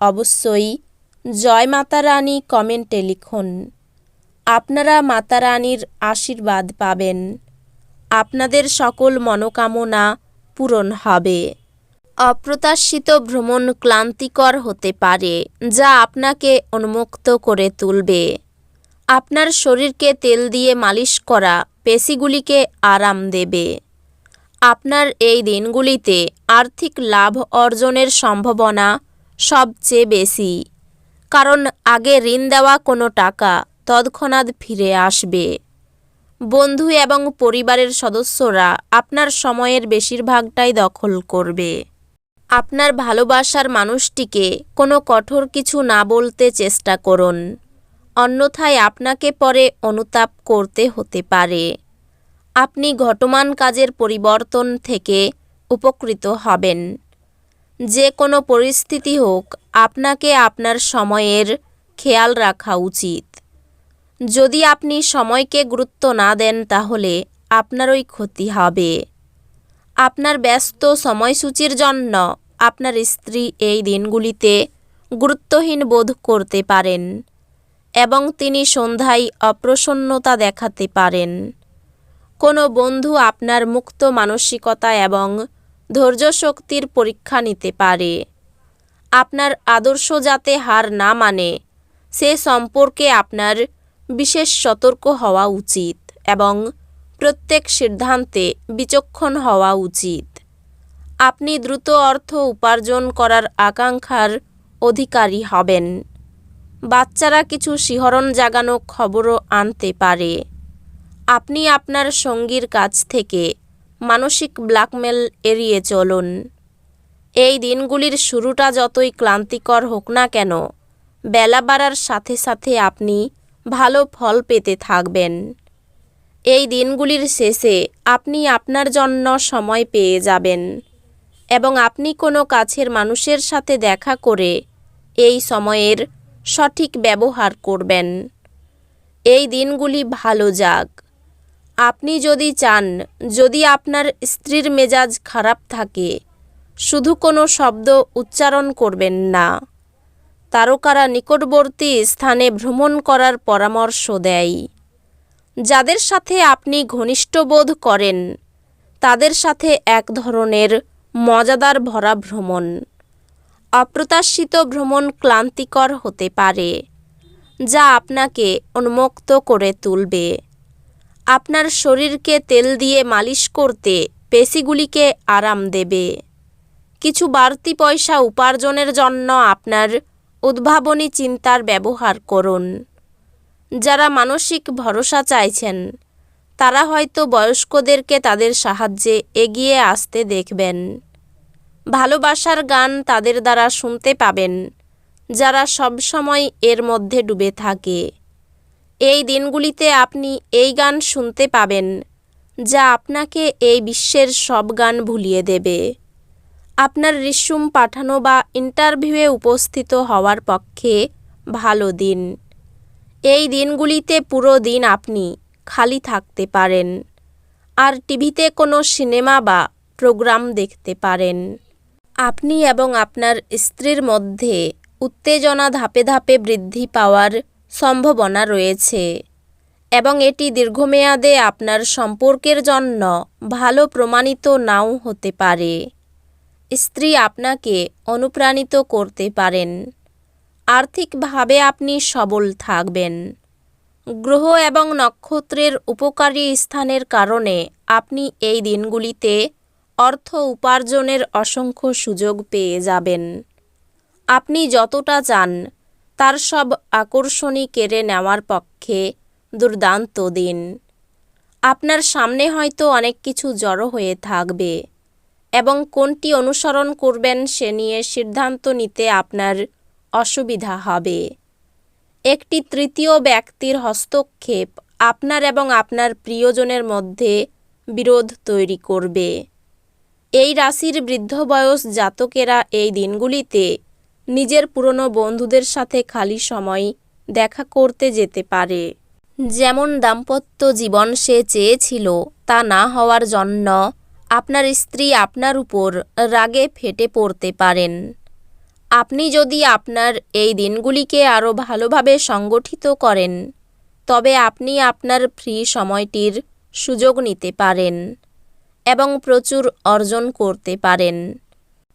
অবশ্যই জয় মাতা রানী কমেন্টে লিখুন। আপনারা মাতা রানীর আশীর্বাদ পাবেন। আপনাদের সকল মনোকামনা পূরণ হবে। অপ্রত্যাশিত ভ্রমণ ক্লান্তিকর হতে পারে, যা আপনাকে উন্মুক্ত করে তুলবে। আপনার শরীরকে তেল দিয়ে মালিশ করা পেশিগুলিকে আরাম দেবে। আপনার এই দিনগুলিতে আর্থিক লাভ অর্জনের সম্ভাবনা সবচেয়ে বেশি। কারণ আগে ঋণ দেওয়া কোনো টাকা তৎক্ষণাৎ ফিরে আসবে। বন্ধু এবং পরিবারের সদস্যরা আপনার সময়ের বেশিরভাগটাই দখল করবে। আপনার ভালোবাসার মানুষটিকে কোনো কঠোর কিছু না বলতে চেষ্টা করুন। অন্যথায় আপনাকে পরে অনুতাপ করতে হতে পারে। আপনি ঘটমান কাজের পরিবর্তন থেকে উপকৃত হবেন। যে কোনো পরিস্থিতি হোক, আপনাকে আপনার সময়ের খেয়াল রাখা উচিত। যদি আপনি সময়কে গুরুত্ব না দেন, তাহলে আপনারই ক্ষতি হবে। আপনার ব্যস্ত সময়সূচির জন্য আপনার স্ত্রী এই দিনগুলিতে গুরুত্বহীন বোধ করতে পারেন এবং তিনি সন্ধ্যায় অপ্রসন্নতা দেখাতে পারেন। কোনো বন্ধু আপনার মুক্ত মানসিকতা এবং ধৈর্য শক্তির পরীক্ষা নিতে পারে। আপনার আদর্শ যাতে হার না মানে সে সম্পর্কে আপনার বিশেষ সতর্ক হওয়া উচিত এবং প্রত্যেক সিদ্ধান্তে বিচক্ষণ হওয়া উচিত। আপনি দ্রুত অর্থ উপার্জন করার আকাঙ্ক্ষার অধিকারী হবেন। বাচ্চারা কিছু শিহরণ জাগানো খবরও আনতে পারে। আপনি আপনার সঙ্গীর কাছ থেকে মানসিক ব্ল্যাকমেল এড়িয়ে চলুন। এই দিনগুলির শুরুটা যতই ক্লান্তিকর হোক না কেন, বেলা বাড়ার সাথে সাথে আপনি ভালো ফল পেতে থাকবেন। এই দিনগুলির শেষে আপনি আপনার জন্য সময় পেয়ে যাবেন এবং আপনি কোনো কাছের মানুষের সাথে দেখা করে এই সময়ের সঠিক ব্যবহার করবেন। এই দিনগুলি ভালো যাক। আপনি যদি চান, যদি আপনার স্ত্রীর মেজাজ খারাপ থাকে, শুধু কোনো শব্দ উচ্চারণ করবেন না। তারকারা নিকটবর্তী স্থানে ভ্রমণ করার পরামর্শ দেয়। যাদের সাথে আপনি ঘনিষ্ঠ বোধ করেন, তাদের সাথে এক ধরনের মজাদার ভরা ভ্রমণ। অপ্রত্যাশিত ভ্রমণ ক্লান্তিকর হতে পারে, যা আপনাকে উন্মুক্ত করে তুলবে। আপনার শরীরকে তেল দিয়ে মালিশ করতে পেশিগুলিকে আরাম দেবে। কিছু বাড়তি পয়সা উপার্জনের জন্য আপনার উদ্ভাবনী চিন্তার ব্যবহার করুন। যারা মানসিক ভরসা চাইছেন, তারা হয়তো বয়স্কদেরকে তাদের সাহায্যে এগিয়ে আসতে দেখবেন। ভালোবাসার গান তাদের দ্বারা শুনতে পাবেন, যারা সবসময় এর মধ্যে ডুবে থাকে। এই দিনগুলিতে আপনি এই গান শুনতে পাবেন, যা আপনাকে এই বিশ্বের সব গান ভুলিয়ে দেবে। আপনার রিসুম পাঠানো বা ইন্টারভিউয়ে উপস্থিত হওয়ার পক্ষে ভালো দিন। এই দিনগুলিতে পুরো দিন আপনি খালি থাকতে পারেন, আর টিভিতে কোনো সিনেমা বা প্রোগ্রাম দেখতে পারেন। আপনি এবং আপনার স্ত্রীর মধ্যে উত্তেজনা ধাপে ধাপে বৃদ্ধি পাওয়ার সম্ভাবনা রয়েছে এবং এটি দীর্ঘমেয়াদে আপনার সম্পর্কের জন্য ভালো প্রমাণিত নাও হতে পারে। স্ত্রী আপনাকে অনুপ্রাণিত করতে পারেন। আর্থিকভাবে আপনি সবল থাকবেন। গ্রহ এবং নক্ষত্রের উপকারী স্থানের কারণে আপনি এই দিনগুলিতে অর্থ উপার্জনের অসংখ্য সুযোগ পেয়ে যাবেন। আপনি যতটা চান তার সব আকর্ষণই কেড়ে নেওয়ার পক্ষে দুর্দান্ত দিন। আপনার সামনে হয়তো অনেক কিছু জড়ো হয়ে থাকবে এবং কোনটি অনুসরণ করবেন সে নিয়ে সিদ্ধান্ত নিতে আপনার অসুবিধা হবে। একটি তৃতীয় ব্যক্তির হস্তক্ষেপ আপনার এবং আপনার প্রিয়জনের মধ্যে বিরোধ তৈরি করবে। এই রাশির বৃদ্ধ বয়স জাতকেরা এই দিনগুলিতে নিজের পুরনো বন্ধুদের সাথে খালি সময় দেখা করতে যেতে পারে। যেমন দাম্পত্য জীবন সে চেয়েছিল, তা না হওয়ার জন্য আপনার স্ত্রী আপনার উপর রাগে ফেটে পড়তে পারেন। আপনি যদি আপনার এই দিনগুলিকে আরও ভালোভাবে সংগঠিত করেন, তবে আপনি আপনার ফ্রি সময়টির সুযোগ নিতে পারেন এবং প্রচুর অর্জন করতে পারেন।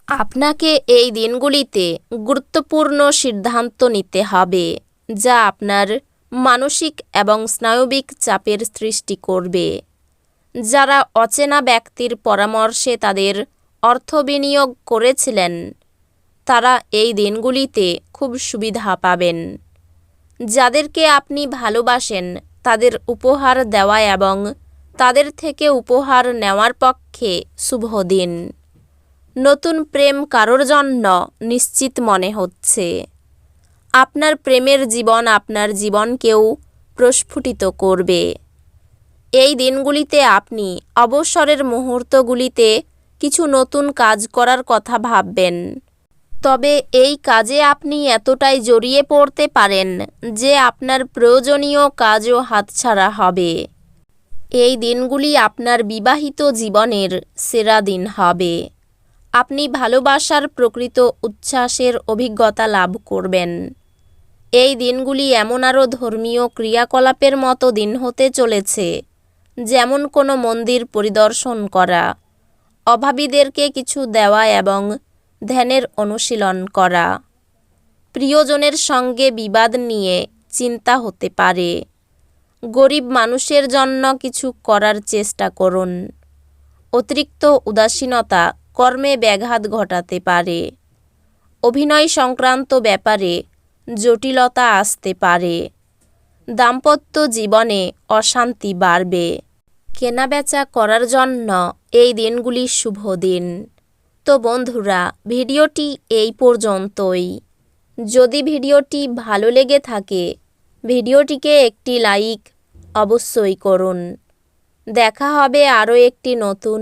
আপনাকে এই দিনগুলিতে গুরুত্বপূর্ণ সিদ্ধান্ত নিতে হবে, যা আপনার মানসিক এবং স্নায়বিক চাপের সৃষ্টি করবে। যারা অচেনা ব্যক্তির পরামর্শে তাদের অর্থ বিনিয়োগ করেছিলেন, তারা এই দিনগুলিতে খুব সুবিধা পাবেন। যাদেরকে আপনি ভালোবাসেন, তাদের উপহার দেওয়া এবং তাদের থেকে উপহার নেওয়ার পক্ষে শুভ দিন। নতুন প্রেম কারোর জন্য নিশ্চিত মনে হচ্ছে। আপনার প্রেমের জীবন আপনার জীবনকেও প্রস্ফুটিত করবে। এই দিনগুলিতে আপনি অবসরের মুহূর্তগুলিতে কিছু নতুন কাজ করার কথা ভাববেন। তবে এই কাজে আপনি এতটাই জড়িয়ে পড়তে পারেন যে আপনার প্রয়োজনীয় কাজও হাতছাড়া হবে। এই দিনগুলি আপনার বিবাহিত জীবনের সেরা দিন হবে। আপনি ভালোবাসার প্রকৃত উচ্ছ্বাসের অভিজ্ঞতা লাভ করবেন। এই দিনগুলি এমন আরও ধর্মীয় ক্রিয়াকলাপের মতো দিন হতে চলেছে, যেমন কোনো মন্দির পরিদর্শন করা, অভাবীদেরকে কিছু দেওয়া এবং ধ্যানের অনুশীলন করা। প্রিয়জনের সঙ্গে বিবাদ নিয়ে চিন্তা হতে পারে। গরিব মানুষের জন্য কিছু করার চেষ্টা করুন। অতিরিক্ত উদাসীনতা কর্মে ব্যাঘাত ঘটাতে পারে। অভিনয় সংক্রান্ত ব্যাপারে জটিলতা আসতে পারে। দাম্পত্য জীবনে অশান্তি বাড়বে। কেনাবেচা করার জন্য এই দিনগুলি শুভ দিন। তো বন্ধুরা, ভিডিওটি এই পর্যন্তই। যদি ভিডিওটি ভালো লেগে থাকে, ভিডিওটিকে একটি লাইক অবশ্যই করুন। দেখা হবে আরও একটি নতুন